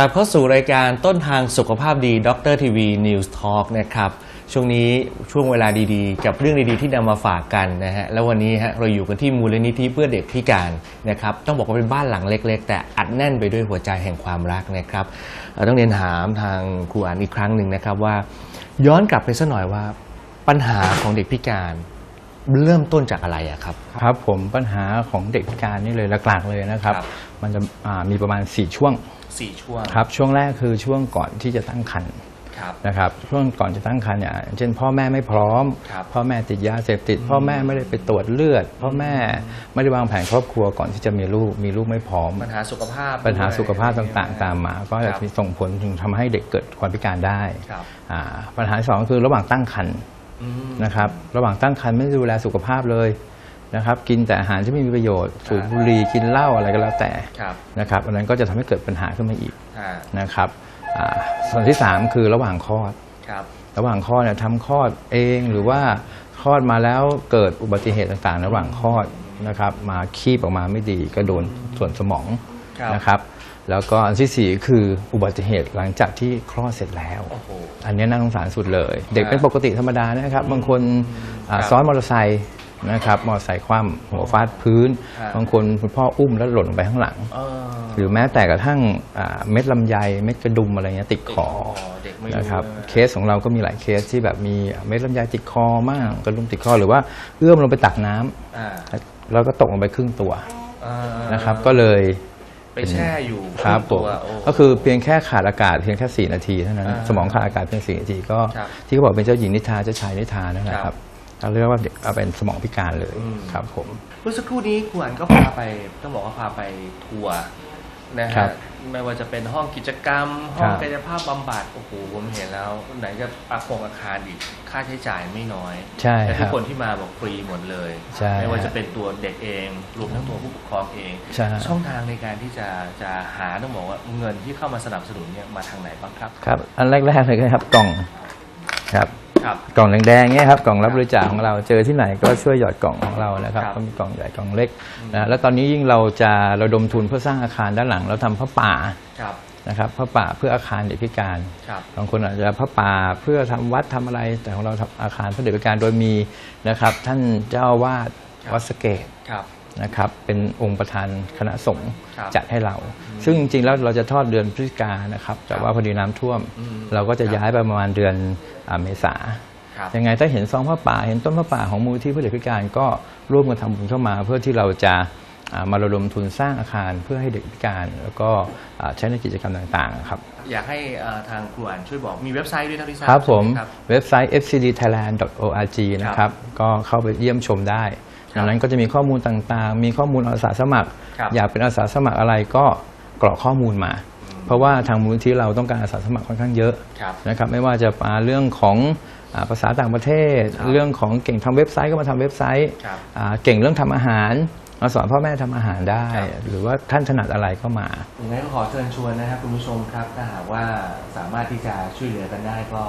กลับเข้าสู่รายการต้นทางสุขภาพดีดรทีวีนิวส์ทอล์กนะครับช่วงนี้ช่วงเวลาดีๆ กับเรื่องดีๆที่นำมาฝากกันนะฮะแล้ววันนี้ฮะเราอยู่กันที่มูลนิธิเพื่อเด็กพิการนะครับต้องบอกว่าเป็นบ้านหลังเล็ก ๆ แต่อัดแน่นไปด้วยหัวใจแห่งความรักนะครับเอ่อต้องเรียนถามทางครูอันอีกครั้งหนึ่งนะครับว่า ย้อนกลับไปสักหน่อยว่าปัญหาของเด็กพิการ เริ่มต้นจากอะไรอะครับ ครับผมปัญหาของเด็กพิการนี่เลยหลักๆเลยนะครับ ครับ มันจะอ่ามีประมาณ 4 ช่วงสี่ช่วงครับช่วงแรกคือช่วงก่อนที่จะตั้งครรภ์ครับ นะครับช่วงก่อนจะตั้งครรภ์เนี่ยเช่นพ่อแม่ไม่พร้อม ครับพ่อแม่ติดยาเสพติด พ่อแม่ไม่ได้ไปตรวจเลือด พ่อแม่ไม่ได้วางแผนครอบครัวก่อนที่จะมีลูกมีลูกไม่พร้อม ปัญหาสุขภาพปัญหาด้วยสุขภาพต่างๆ ตามมา ก็จะครับ มีส่งผลถึงทำให้เด็กเกิดความพิการได้ครับ อ่าปัญหาที่สองคือระหว่างตั้งครรภ์อืม นะครับ ระหว่างตั้งครรภ์ไม่ดูแลสุขภาพเลยนะครับ กินแต่อาหารที่ไม่มีประโยชน์ สูบบุหรี่กินเหล้าอะไรก็แล้วแต่ครับนะครับอันนั้นก็จะทำให้เกิดปัญหาขึ้นมาอีกอ่านะครับอ่าส่วนที่ 3 คือระหว่างคลอดครับระหว่างคลอดเนี่ยทำคลอดเองหรือว่าคลอดมาแล้วเกิดอุบัติเหตุต่างๆ ระหว่างคลอดนะครับ มาคีบออกมาไม่ดีก็โดนส่วนสมองครับนะครับ แล้วก็อันที่สี่คืออุบัติเหตุหลังจากที่คลอดเสร็จแล้วโอ้โหอันนี้น่าสงสารสุดเลย เด็กครับเป็นปกติธรรมดานะครับ บางคนอ่าครับซ้อนมอเตอร์ไซค์นะครับมอเตอร์ไซค์คว่ำหัวฟาดพื้นครับบางคนคุณพ่ออุ้มแล้วหล่นลงไปข้างหลังเออหรือแม้แต่กระทั่งอ่าเม็ดลำไยเม็ดกระดุมอะไรเงี้ยติดคอเด็กไม่รู้นะครับเลยเคสของเราก็มีหลายเคสที่แบบมีเม็ดลำไยติดคอมากกระดุมติดคอหรือว่าเอื้อมลงไปตักน้ำอ่าแล้วก็ตกลงไปครึ่งตัวอ่านะครับก็เลย ไปแช่อยู่ครับผตัมวโอ้ ก็คือเพียงแค่ขาดอากาศเพียงแค่ 4 นาทีเท่านั้นอ่าสมองขาดอากาศเพียง4นาทีก็ครับที่เขาบอกเป็นเจ้าหญิงนิทราเจ้าชายนิทรานั่นแหละคครัรับบเราเรียกว่าเด็กเอาเป็นสมองพิการเลยอืม ครับผม เมื่อสักครู่นี้ครูอันก็พาไป ต้องบอกว่าพาไปทัวร์ นะครัฮะบไม่ว่าจะเป็นห้องกิจกรรม ห้องครับ กายภาพบำบัดโอ้โหผมเห็นแล้ว ไหนจะอาคงอาคารอีกค่าใช้จ่ายไม่น้อย ใช่แต่คทุรักบคนที่มาบอกฟรีหมดเลย ใช่ไม่ว่าจะเป็นตัวเด็กเอง รวมทั้งตัวผู้ปกครองเอง ใช่ ช่องทางในการที่จะจะหาต้องบอกว่าเงินที่เข้ามาสนับสนุนเนี่ยมาทางไหนบ้างครับ ครับ อันแรกๆเลยก็ครับกล่องครับ ครับ กล่องแดงๆเงี้ยครับกล่องรับบริจาคของเราเจอที่ไหนก็ช่วยหยอดกล่องของเรานะครับครับก็มีกล่องใหญ่กล่องเล็กนะแล้วตอนนี้ยิ่งเราจะระดมทุนเพื่อสร้างอาคารด้านหลัง เราทำพระป่าครับนะครับพระป่าเพื่ออาคารเด็กพิการครับบางคนอาจจะพระป่าเพื่อทำวัดทำอะไร แต่ของเราทำอาคารเพื่อเด็กพิการโดยมีนะครับ ท่านเจ้าอาวาดครับวัดสะเกต ครับ นะครับเป็นองค์ประธานคณะสงฆ์ครับจัดให้เรา ซึ่งจริงๆแล้วเราจะทอดเดือนพฤศจิกายนนะครับ แต่ว่าพอดีน้ำท่วม อืมเราก็จะครับย้ายไปประมาณเดือนอ่าเมษาครับ ยังไงถ้าเห็นซองพระป่าเห็นต้นพระป่าของมูลที่เพื่อเด็กพิการก็ร่วมกันทำบุญเข้ามา เพื่อที่เราจะอ่ามาระดมทุนสร้างอาคารเพื่อให้เด็กพิการ แล้วก็อ่าใช้ในกิจกรรมต่างๆครับ อยากให้เอ่อทางครูอันช่วยบอกมีเว็บไซต์ด้วยเท่าที่ทราบครับผม ใช่ไหครับ เว็บไซต์ fcdthailand.org นะครับ ก็เข้าไปเยี่ยมชมได้ครับ ดังนั้นก็จะมีข้อมูลต่างๆ มีข้อมูลอาสาสมัคร ครับอยากเป็นอาสาสมัครอะไรก็กรอกข้อมูลมา เพราะว่าทางมูลที่เราต้องการอาสาสมัครค่อนข้างเยอะครับนะครับไม่ว่าจะมาเรื่องของอาภาษาต่างประเทศ ครับเรื่องของเก่งทำเว็บไซต์ก็มาทำเว็บไซต์ครับอ่าเก่งเรื่องทำอาหารมาสอนพ่อแม่ทำอาหารได้ ครับ หรือว่าท่านถนัดอะไรก็มายังไงก็ขอเชิญชวนนะครับคุณผู้ชมครับถ้าหากว่าสามารถที่จะช่วยเหลือกันได้ก็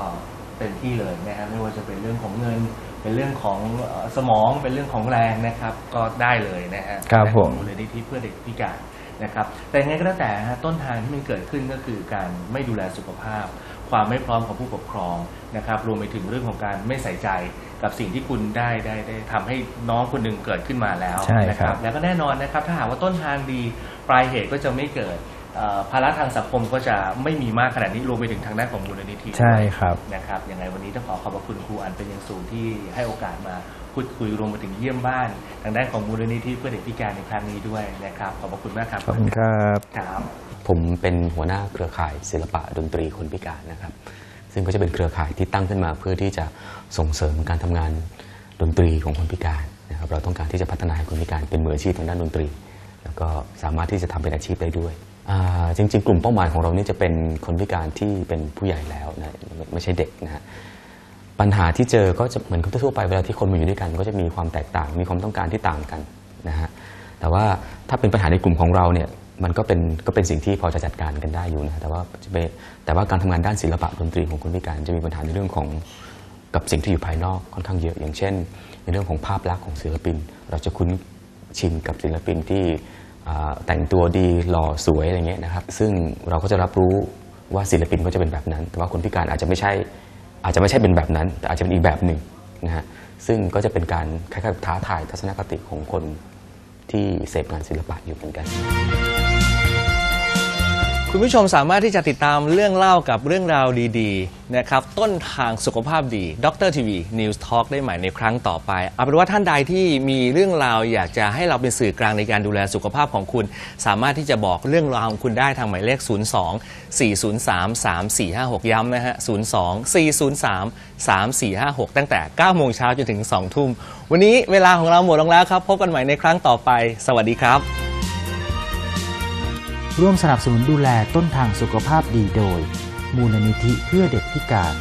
เต็มที่เลยนะครับไม่ว่าจะเป็นเรื่องของเงิน เป็นเรื่องของเอ่อสมองเป็นเรื่องของแรงนะครับ ก็ได้เลยนะฮะครับและผมมูลนิธิเพื่อเด็กพิการนะครับ แต่ยังไงก็แล้วแต่ฮะต้นทางที่มันเกิดขึ้นก็คือการไม่ดูแลสุขภาพ ความไม่พร้อมของผู้ปกครองนะครับ รวมไปถึงเรื่องของการไม่ใส่ใจกับสิ่งที่คุณได้ได้ได้ทำให้น้องคนหนึ่งเกิดขึ้นมาแล้วใช่นะครับ แล้วก็แน่นอนนะครับ ถ้าหากว่าต้นทางดีปลายเหตุก็จะไม่เกิด เอ่อภาระทางสังคมก็จะไม่มีมากขนาดนี้รวมไปถึงทางด้านของมูลนิธิใช่ครับ นะครับยังไงวันนี้ต้องขอขอบพระคุณครูอันเป็นอย่างสูงที่ให้โอกาสมาพูดคุยรวมไปถึงเยี่ยมบ้าน ทางด้านของมูลนิธิเพื่อเด็กพิการในครั้งนี้ด้วยนะครับขอบพระคุณมากครับขอบคุณครับ ครับ ผมเป็นหัวหน้าเครือข่ายศิลปะดนตรีคนพิการนะครับ ซึ่งก็จะเป็นเครือข่ายที่ตั้งขึ้นมาเพื่อที่จะส่งเสริมการทำงานดนตรีของคนพิการนะครับ เราต้องการที่จะพัฒนาให้คนพิการเป็นมืออาชีพทางด้านดนตรี แล้วก็สามารถที่จะทำเป็นอาชีพได้ด้วยอ่า จริง ๆ กลุ่มเป้าหมายของเรานี่จะเป็นคนพิการที่เป็นผู้ใหญ่แล้วนะไม่ใช่เด็กนะฮะปัญหาที่เจอก็จะเหมือนกับทั่วไปเวลาที่คนมาอยู่ด้วยกันก็จะมีความแตกต่าง มีความต้องการที่ต่างกันนะฮะแต่ว่าถ้าเป็นปัญหาในกลุ่มของเราเนี่ยมันก็เป็นก็เป็นสิ่งที่พอจะจัดการกันได้อยู่นะแต่ว่าจะเป็นแต่ว่าการทำงานด้านศิลปะดนตรีของคนพิการจะมีปัญหาในเรื่องของกับสิ่งที่อยู่ภายนอกค่อนข้างเยอะอย่างเช่น ในเรื่องของภาพลักษณ์ของศิลปิน เราจะคุ้นชินกับศิลปินที่ แต่งตัวดีหล่อสวยอะไรเงี้ยนะครับ ซึ่งเราก็จะรับรู้ว่าศิลปินก็จะเป็นแบบนั้น แต่ว่าคนพิการอาจจะไม่ใช่อาจจะไม่ใช่เป็นแบบนั้น แต่อาจจะเป็นอีกแบบหนึ่งนะฮะซึ่งก็จะเป็นการคล้ายๆท้าทายทัศนคติของคนที่เสพงานศิลปะอยู่เหมือนกัน คุณผู้ชมสามารถที่จะติดตามเรื่องเล่ากับเรื่องราวดีๆนะครับต้นทางสุขภาพดีดรทีวีนิวส์ทอล์กได้ใหม่ในครั้งต่อไป เอาเป็นว่าท่านใดที่มีเรื่องราวอยากจะให้เราเป็นสื่อกลางในการดูแลสุขภาพของคุณ สามารถที่จะบอกเรื่องราวของคุณได้ทางหมายเลข 02 403 3456 ย้ำนะฮะ 02 403 3456 ตั้งแต่ 9 โมงเช้าจนถึง 2 ทุ่ม วันนี้เวลาของเราหมดลงแล้วครับ พบกันใหม่ในครั้งต่อไป สวัสดีครับ ร่วมสนับสนุนดูแลต้นทางสุขภาพดีโดย มูลนิธิเพื่อเด็กพิการ